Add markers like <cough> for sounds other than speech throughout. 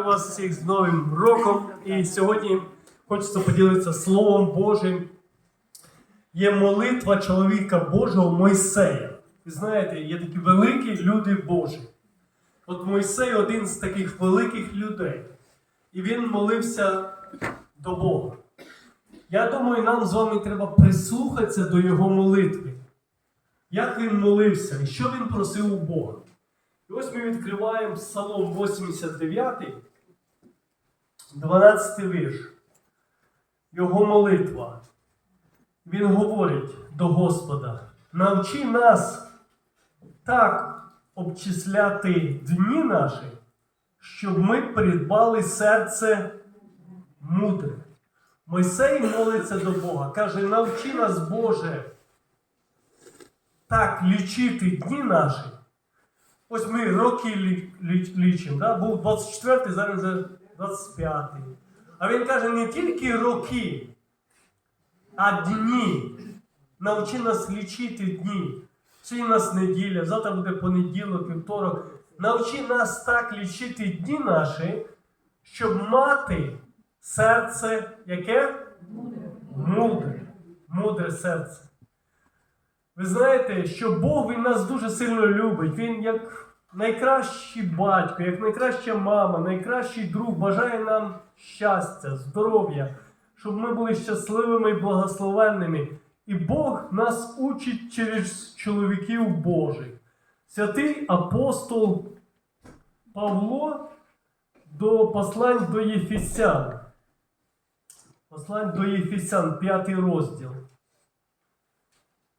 Вітаю вас всіх з Новим роком. І сьогодні хочеться поділитися Словом Божим. Є молитва чоловіка Божого Мойсея. Ви знаєте, є такі великі люди Божі. От Мойсей один з таких великих людей. І він молився до Бога. Я думаю, нам з вами треба прислухатися до його молитви. Як він молився і що він просив у Бога. І ось ми відкриваємо Псалом 89, 12 вірш. Його молитва. Він говорить до Господа: навчи нас так обчисляти дні наші, щоб ми придбали серце мудре. Мойсей молиться до Бога, каже: навчи нас, Боже, так лічити дні наші. Ось ми роки лі- лі- лічимо. Да? Був 24-й, зараз вже 25-й. А він каже, не тільки роки, а дні. Навчи нас лічити дні. Сьогодні нас неділя, завтра буде понеділок, вівторок. Навчи нас так лічити дні наші, щоб мати серце яке? Мудре. Мудре серце. Ви знаєте, що Бог він нас дуже сильно любить. Він як найкращий батько, як найкраща мама, найкращий друг бажає нам щастя, здоров'я, щоб ми були щасливими і благословенними. І Бог нас учить через чоловіків Божих. Святий апостол Павло до послань до Єфісян. Послань до Єфісян, п'ятий розділ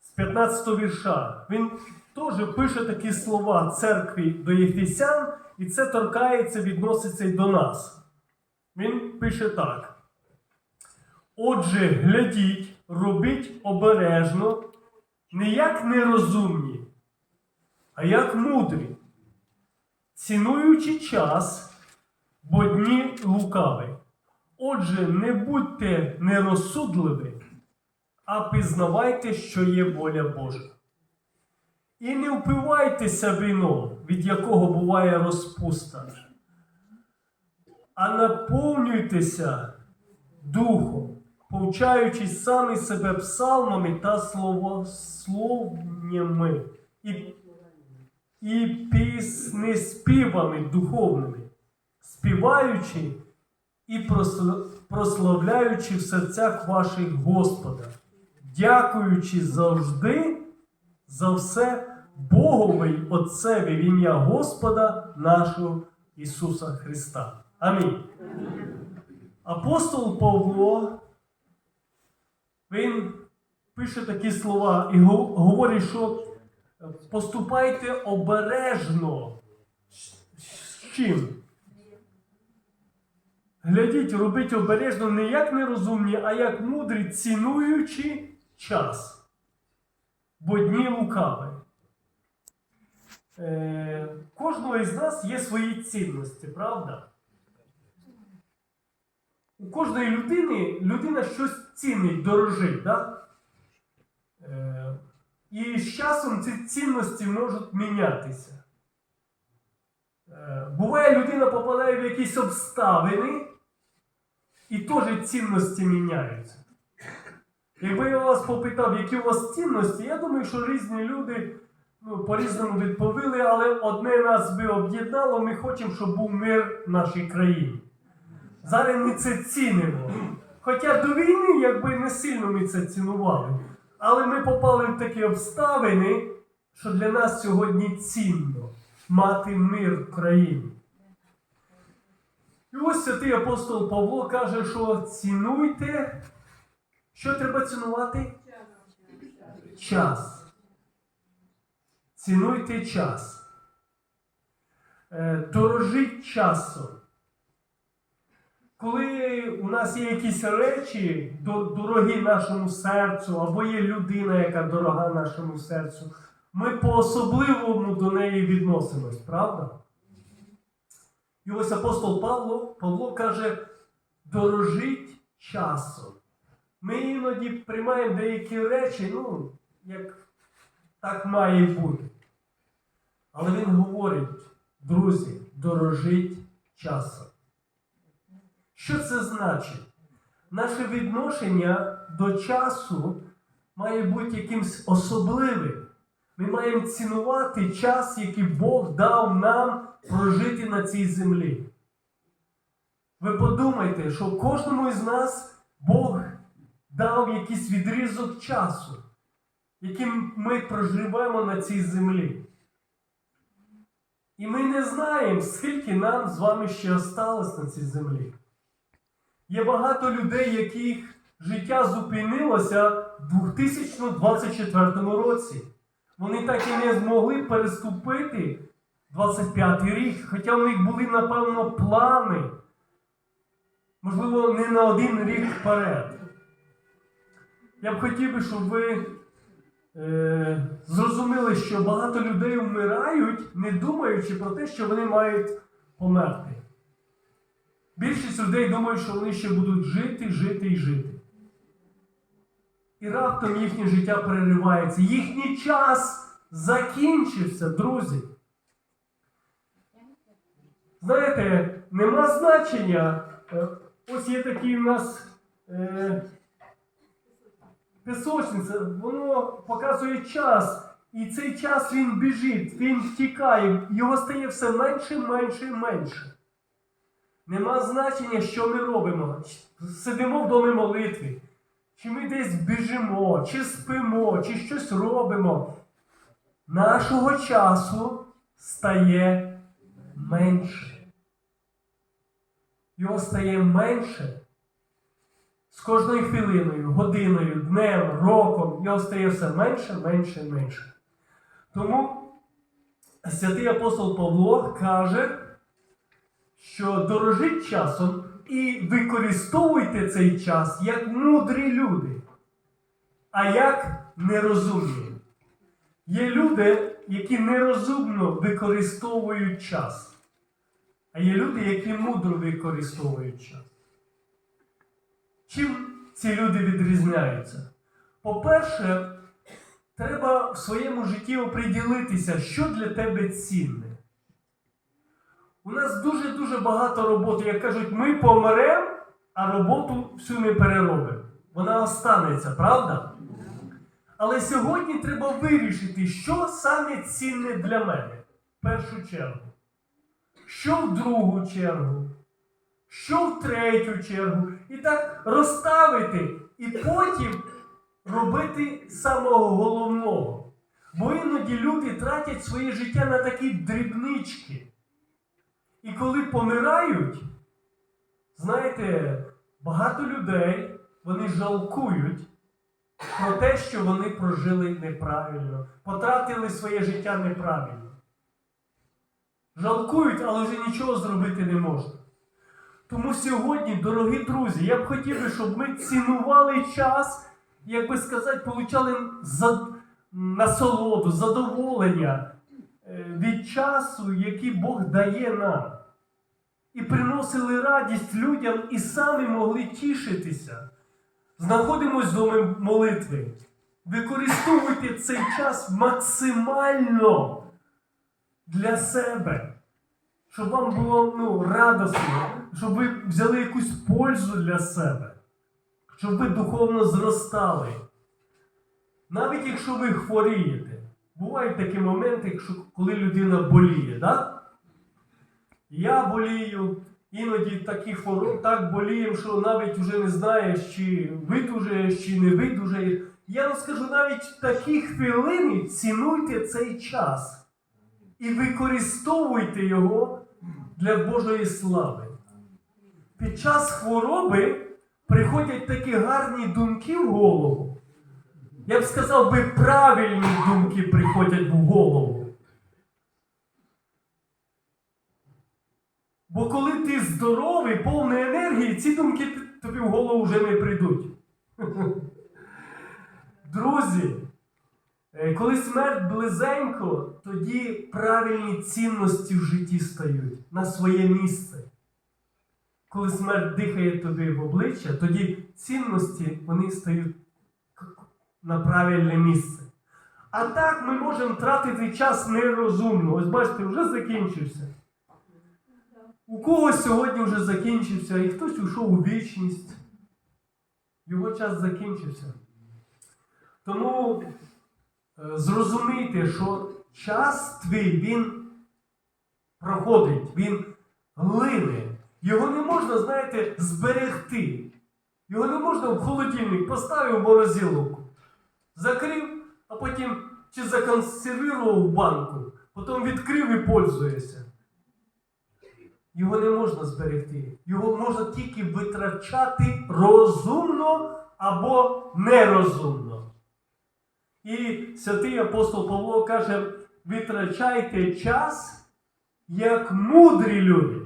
з 15 вірша. Він теж пише такі слова церкві до Єфісян, і це торкається, відноситься і до нас. Він пише так. Отже, глядіть, робіть обережно, не як нерозумні, а як мудрі, цінуючи час, бо дні лукаві. Отже, не будьте нерозсудливі, а пізнавайте, що є воля Божа. І не впивайтеся вином, від якого буває розпуста, а наповнюйтеся духом, повчаючись самі себе псалмами та словословнями і, і піснеспівами духовними, співаючи і прославляючи в серцях ваших Господа, дякуючи завжди за все Богові Отцеві в ім'я Господа нашого Ісуса Христа. Амінь. Апостол Павло, він пише такі слова і говорить, що поступайте обережно. З чим? Глядіть, робіть обережно не як нерозумні, а як мудрі, цінуючи час. Бо дні лукаві. Е, кожного із нас є свої цінності, правда? У кожної людини людина щось цінить, дорожить. Да? Е, і з часом ці цінності можуть мінятися. Е, Буває, людина попадає в якісь обставини, і теж цінності міняються. Якби я вас попитав, які у вас цінності, я думаю, що різні люди по-різному відповіли, але одне нас би об'єднало, ми хочемо, щоб був мир в нашій країні. Зараз ми це цінимо. Хоча до війни, якби не сильно ми це цінували. Але ми попали в такі обставини, що для нас сьогодні цінно мати мир в країні. І ось святий апостол Павло каже, що цінуйте. Що треба цінувати? Час. Цінуйте час. Е, Дорожіть часом. Коли у нас є якісь речі, дорогі нашому серцю, або є людина, яка дорога нашому серцю, ми по-особливому до неї відносимось, правда? І ось апостол Павло, Павло каже: дорожіть часом. Ми іноді приймаємо деякі речі, ну, як так має бути. Але він говорить, друзі, дорожіть часом. Що це значить? Наше відношення до часу має бути якимсь особливим. Ми маємо цінувати час, який Бог дав нам прожити на цій землі. Ви подумайте, що кожному із нас Бог дав якийсь відрізок часу, яким ми проживаємо на цій землі. І ми не знаємо, скільки нам з вами ще осталось на цій землі. Є багато людей, яких життя зупинилося в 2024 році. Вони так і не змогли переступити 25 рік, хоча в них були, напевно, плани, можливо, не на один рік вперед. Я б хотів би, щоб ви е, зрозуміли, що багато людей вмирають, не думаючи про те, що вони мають померти. Більшість людей думають, що вони ще будуть жити, жити і жити. І раптом їхнє життя переривається. Їхній час закінчився, друзі. Знаєте, нема значення. е, Ось є такий у нас е, пісочниця, воно показує час. І цей час він біжить, він втікає, його стає все менше, менше і менше. Нема значення, що ми робимо. Сидимо в домі молитви, чи ми десь біжимо, чи спимо, чи щось робимо. Нашого часу стає менше. Його стає менше. З кожною хвилиною, годиною, днем, роком його стає все менше, менше, менше. Тому святий апостол Павло каже, що дорожіть часом і використовуйте цей час як мудрі люди, а як нерозумні. Є люди, які нерозумно використовують час, а є люди, які мудро використовують час. Чим ці люди відрізняються? По-перше, треба в своєму житті оприділитися, що для тебе цінне. У нас дуже-дуже багато роботи. Як кажуть, ми помремо, а роботу всю не переробимо. Вона останеться, правда? Але сьогодні треба вирішити, що саме цінне для мене в першу чергу. Що в другу чергу, що в третю чергу. І так розставити і потім робити самого головного. Бо іноді люди тратять своє життя на такі дрібнички. І коли помирають, знаєте, багато людей вони жалкують про те, що вони прожили неправильно, потратили своє життя неправильно. Жалкують, але вже нічого зробити не можна. Тому сьогодні, дорогі друзі, я б хотів би, щоб ми цінували час, як би сказати, получали насолоду, задоволення е, від часу, який Бог дає нам. І приносили радість людям і самі могли тішитися. Знаходимось домі молитви. Використовуйте цей час максимально для себе, щоб вам було ну, радосно, щоб ви взяли якусь пользу для себе, щоб ви духовно зростали. Навіть якщо ви хворієте, бувають такі моменти, якщо- коли людина боліє, да? Я болію, іноді такі хвороб так боліємо, що навіть вже не знаєш, чи видужаєш, чи не видужаєш. Я вам скажу, навіть в такі хвилини цінуйте цей час і використовуйте його для Божої слави. Під час хвороби приходять такі гарні думки в голову. Я б сказав би, правильні думки приходять в голову. Бо коли ти здоровий, повний енергії, ці думки тобі в голову вже не прийдуть. <laughs> Друзі, коли смерть близенько, тоді правильні цінності в житті стають на своє місце. Коли смерть дихає тобі в обличчя, тоді цінності вони стають на правильне місце. А так ми можемо тратити час нерозумно. Ось бачите, вже закінчився. У когось сьогодні вже закінчився, і хтось ушов у вічність. Його час закінчився. Тому е, зрозумійте, що час твій він проходить, він глине. Його не можна, знаєте, зберегти. Його не можна в холодильник поставив в морозиловку, закрив, а потім чи законсервував в банку, потім відкрив і пользуєшся. Його не можна зберегти. Його можна тільки витрачати розумно або нерозумно. І святий апостол Павло каже: витрачайте час як мудрі люди.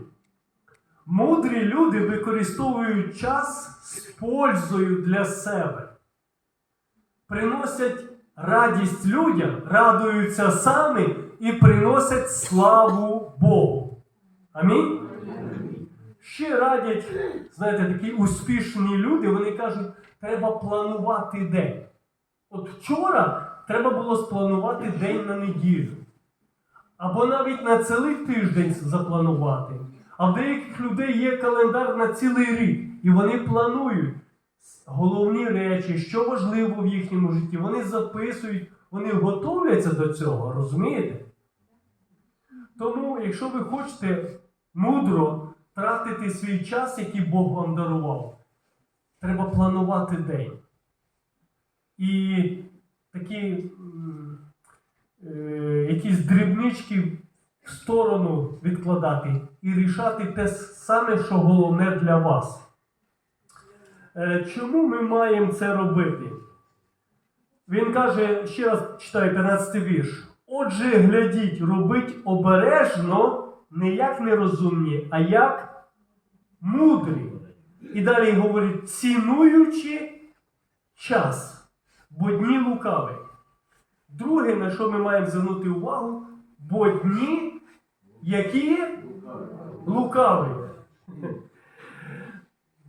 Мудрі люди використовують час з пользою для себе. Приносять радість людям, радуються самі і приносять славу Богу. Амінь? Ще радять, знаєте, такі успішні люди, вони кажуть, треба планувати день. От вчора треба було спланувати день на неділю. Або навіть на цілий тиждень запланувати. А в деяких людей є календар на цілий рік, і вони планують головні речі, що важливо в їхньому житті. Вони записують, вони готовляться до цього, розумієте? Тому, якщо ви хочете мудро тратити свій час, який Бог вам дарував, треба планувати день. І такі е, якісь дрібнички в сторону відкладати і рішати те саме, що головне для вас. Е, Чому ми маємо це робити? Він каже, ще раз читаю 15 вірш. Отже, глядіть, робить обережно, не як нерозумні, а як мудрі. І далі говорить, цінуючи час, бо дні лукаві. Друге, на що ми маємо звернути увагу, бо дні, які лукаві.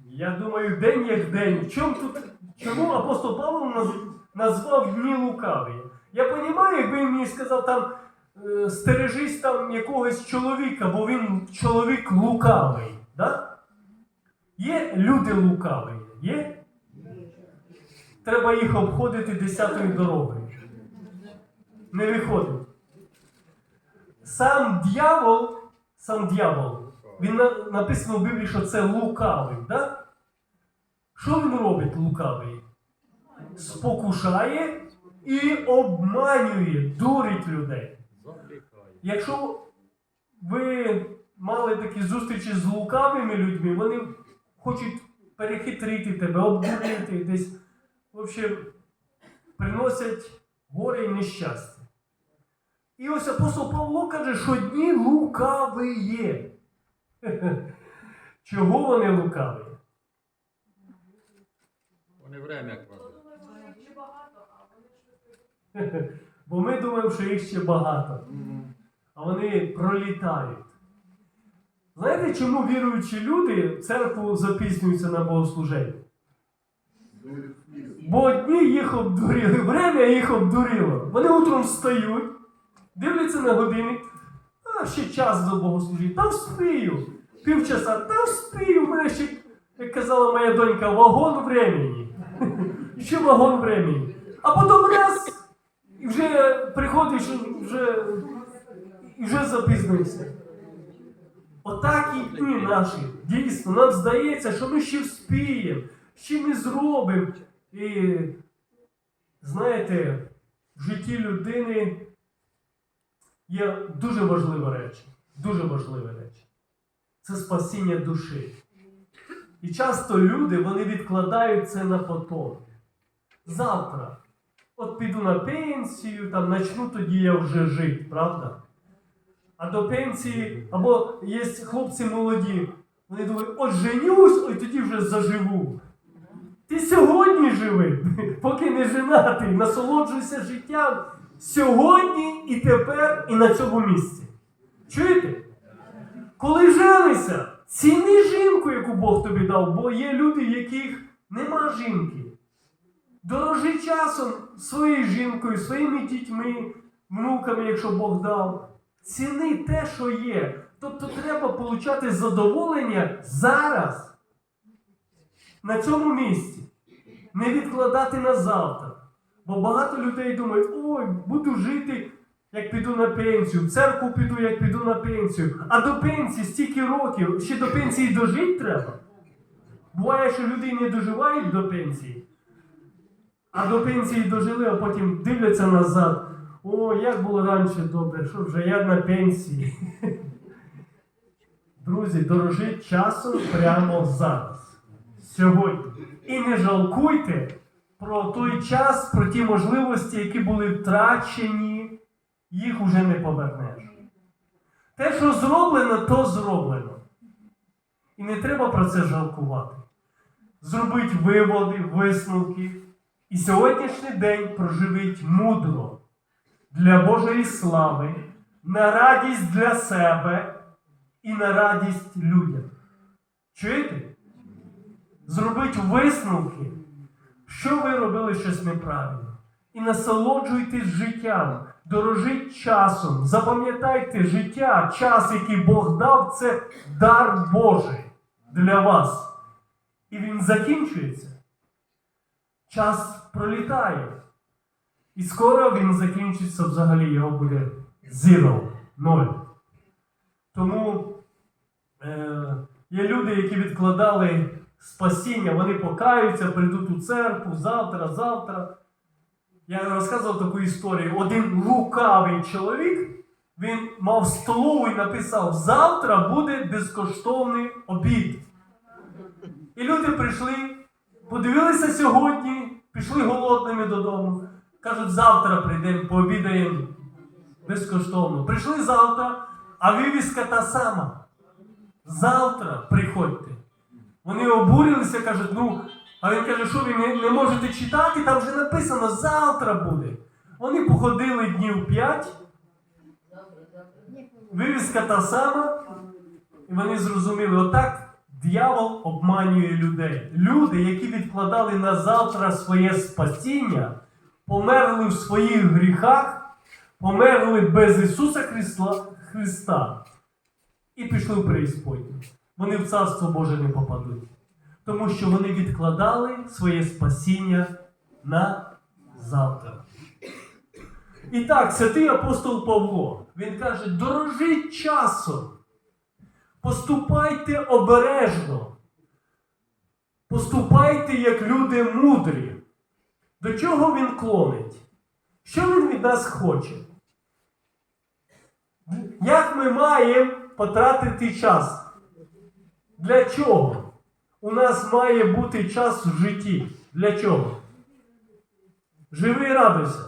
Я думаю, день як день. Чому тут, чому апостол Павло назвав дні лукаві? Я розумію, якби він мені сказав там е, стережись там якогось чоловіка, бо він чоловік лукавий. Да? Є люди лукаві? Є? Треба їх обходити десятою дорогою. Не виходить. Сам дьявол, сам дьявол, він на- написано в Біблії, що це лукавий. Да? Що він робить лукавий? Спокушає і обманює, дурить людей. Якщо ви мали такі зустрічі з лукавими людьми, вони хочуть перехитрити тебе, обдурити десь. В общем, приносять горе і нещастя. І ось апостол Павло каже, що дні лукаві є. <laughs> Чого вони лукаві? Вони время кладуть. <laughs> Бо ми думаємо, що їх ще багато, а вони пролітають. Знаєте, чому віруючі люди в церкву запізнюються на богослуження? Бо одні їх обдурили, время їх обдурило. Вони утром встають, дивляться на годинник, а ще час до богослужіння, та вспію. Півчаса, та вспію. В мене ще, як казала моя донька, вагон времени. <laughs> Ще вагон времени. А потім раз, і вже приходиш, вже, і вже запізнився. Отак і дні наші. Дійсно, нам здається, що ми ще вспіємо, ще ми зробимо. І знаєте, в житті людини є дуже важлива річ. Дуже важлива річ. Це спасіння душі. І часто люди вони відкладають це на потом. Завтра. От піду на пенсію, там начну тоді я вже жити, правда? А до пенсії, або є хлопці молоді, вони думають, от женюсь, ой тоді вже заживу. Ти сьогодні живи, <laughs> поки не женатий, насолоджуйся життям сьогодні і тепер, і на цьому місці. Чуєте? Коли женися, ціни жінку, яку Бог тобі дав, бо є люди, в яких нема жінки. Дорожи часом своєю жінкою, своїми дітьми, внуками, якщо Бог дав. Ціни те, що є. Тобто треба отримати задоволення зараз, на цьому місці. Не відкладати на завтра. Бо багато людей думають, ой, буду жити, як піду на пенсію, в церкву піду, як піду на пенсію. А до пенсії стільки років, ще до пенсії дожити треба. Буває, що люди не доживають до пенсії, а до пенсії дожили, а потім дивляться назад. О, як було раніше добре, що вже я на пенсії. <laughs> Друзі, дорожіть часом прямо зараз, сьогодні. І не жалкуйте про той час, про ті можливості, які були втрачені, їх уже не повернеш. Те, що зроблено, то зроблено. І не треба про це жалкувати. Зробіть виводи, висновки. І сьогоднішній день проживіть мудро для Божої слави, на радість для себе і на радість людям. Чуєте? Зробіть висновки, що ви робили щось неправильно. І насолоджуйтесь життям, дорожіть часом, запам'ятайте життя, час, який Бог дав, це дар Божий для вас. І він закінчується. Час пролітає. І скоро він закінчиться взагалі, його буде zero, ноль. Тому е, є люди, які відкладали спасіння, вони покаються, прийдуть у церкву завтра, завтра. Я розказував таку історію. Один лукавий чоловік, він мав столову і написав: завтра буде безкоштовний обід. І люди прийшли, подивилися сьогодні, пішли голодними додому. Кажуть, завтра прийдемо, пообідаємо безкоштовно. Прийшли завтра, а вивіска та сама. Завтра приходьте. Вони обурилися, кажуть, ну, а він каже, що ви не, не можете читати, там вже написано, завтра буде. Вони походили днів п'ять, вивіска та сама, і вони зрозуміли, отак дьявол обманює людей. Люди, які відкладали на завтра своє спасіння, померли в своїх гріхах, померли без Ісуса Христа, і пішли в преісподню. Вони в Царство Боже не попадуть. Тому що вони відкладали своє спасіння на завтра. І так, святий апостол Павло, він каже: дорожіть часом, поступайте обережно, поступайте як люди мудрі. До чого він клонить? Що він від нас хоче? Як ми маємо потратити час? Для чого? У нас має бути час в житті. Для чого? Живи і радуйся.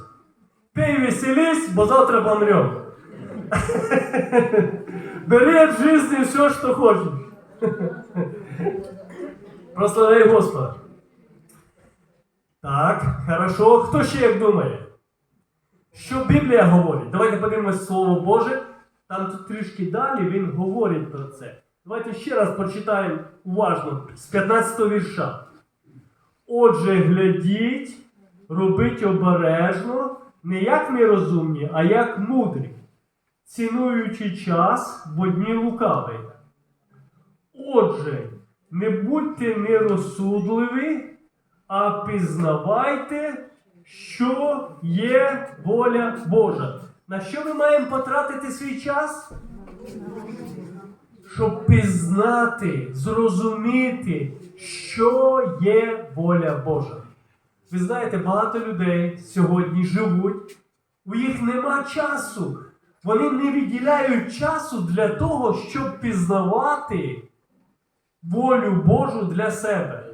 Пей веселись, бо завтра помрем. <laughs> Бери от жизни все, что хочешь. <laughs> Прославляй Господа. Так, хорошо. Хто ще як думає? Що Біблія говорить? Давайте подивимось Слово Боже. Там тут трішки далі він говорить про це. Давайте ще раз прочитаємо уважно з 15 вірша. Отже, глядіть, робіть обережно, не як нерозумні, а як мудрі, цінуючи час, бо дні лукаві. Отже, не будьте нерозсудливі, а пізнавайте, що є воля Божа. На що ми маємо потратити свій час? Щоб пізнати, зрозуміти, що є воля Божа. Ви знаєте, багато людей сьогодні живуть, у їх нема часу. Вони не відділяють часу для того, щоб пізнавати волю Божу для себе.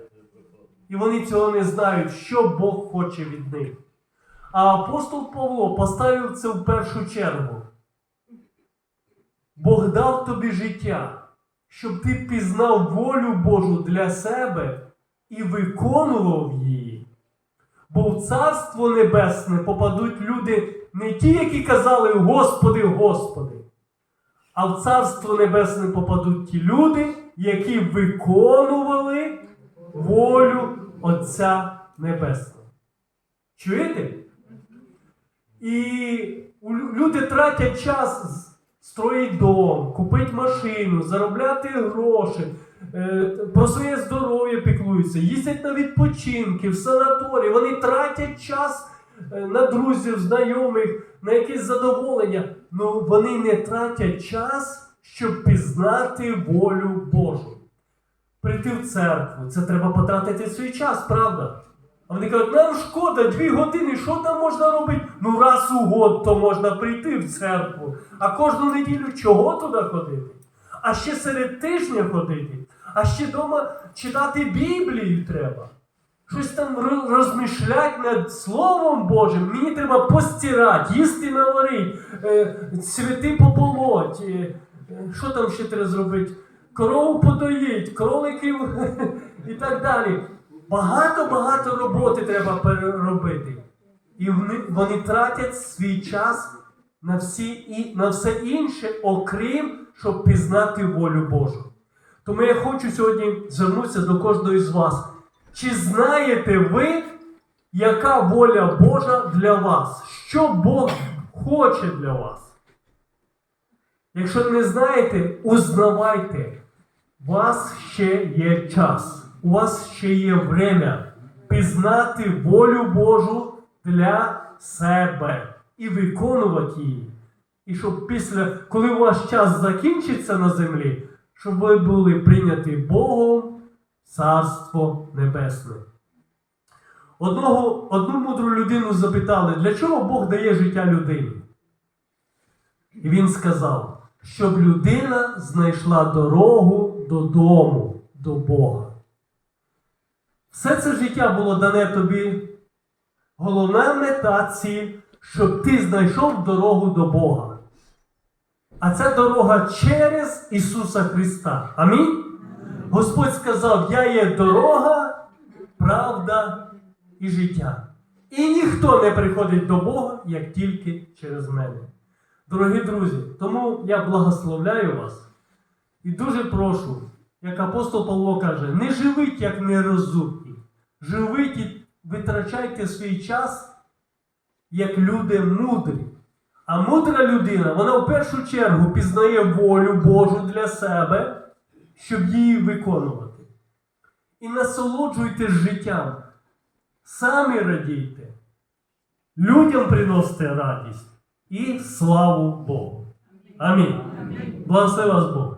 І вони цього не знають, що Бог хоче від них. А апостол Павло поставив це в першу чергу. Бог дав тобі життя, щоб ти пізнав волю Божу для себе і виконував її. Бо в Царство Небесне попадуть люди не ті, які казали Господи, Господи, а в Царство Небесне попадуть ті люди, які виконували волю Отця Небесного. Чуєте? І люди тратять час строїть дом, купити машину, заробляти гроші, е, про своє здоров'я піклуються, їздять на відпочинки, в санаторії, вони тратять час е, на друзів, знайомих, на якісь задоволення. Ну вони не тратять час, щоб пізнати волю Божу. Прийти в церкву, це треба потратити свій час, правда? А вони кажуть, нам шкода, дві години, що там можна робити? Ну раз у год то можна прийти в церкву. А кожну неділю чого туди ходити? А ще серед тижня ходити, а ще вдома читати Біблію треба. Щось там ро- розмишляти над Словом Божим. Мені треба постирати, їсти наварити, е, цвіти пополоть. е, що там ще треба зробити? Корову подоїть, кроликів <laughs> і так далі. Багато-багато роботи треба переробити. І вони, тратять свій час на, всі, і, на все інше, окрім щоб пізнати волю Божу. Тому я хочу сьогодні звернутися до кожного з вас. Чи знаєте ви, яка воля Божа для вас? Що Бог хоче для вас? Якщо не знаєте, узнавайте. У вас ще є час, у вас ще є время пізнати волю Божу для себе і виконувати її. І щоб після, коли ваш час закінчиться на землі, щоб ви були прийняті Богом Царство Небесне. Одного, одну мудру людину запитали, для чого Бог дає життя людині? І він сказав, щоб людина знайшла дорогу додому, до Бога. Все це життя було дане тобі. Головна мета ціль, щоб ти знайшов дорогу до Бога. А ця дорога через Ісуса Христа. Амінь. Господь сказав: Я є дорога, правда і життя. І ніхто не приходить до Бога, як тільки через мене. Дорогі друзі, тому я благословляю вас і дуже прошу, як апостол Павло каже, не живіть як нерозумні, живіть витрачайте свій час як люди мудрі. А мудра людина, вона в першу чергу пізнає волю Божу для себе, щоб її виконувати. І насолоджуйтесь життям. Самі радійте. Людям приносите радість і славу Богу. Амінь. Благослови вас Бог.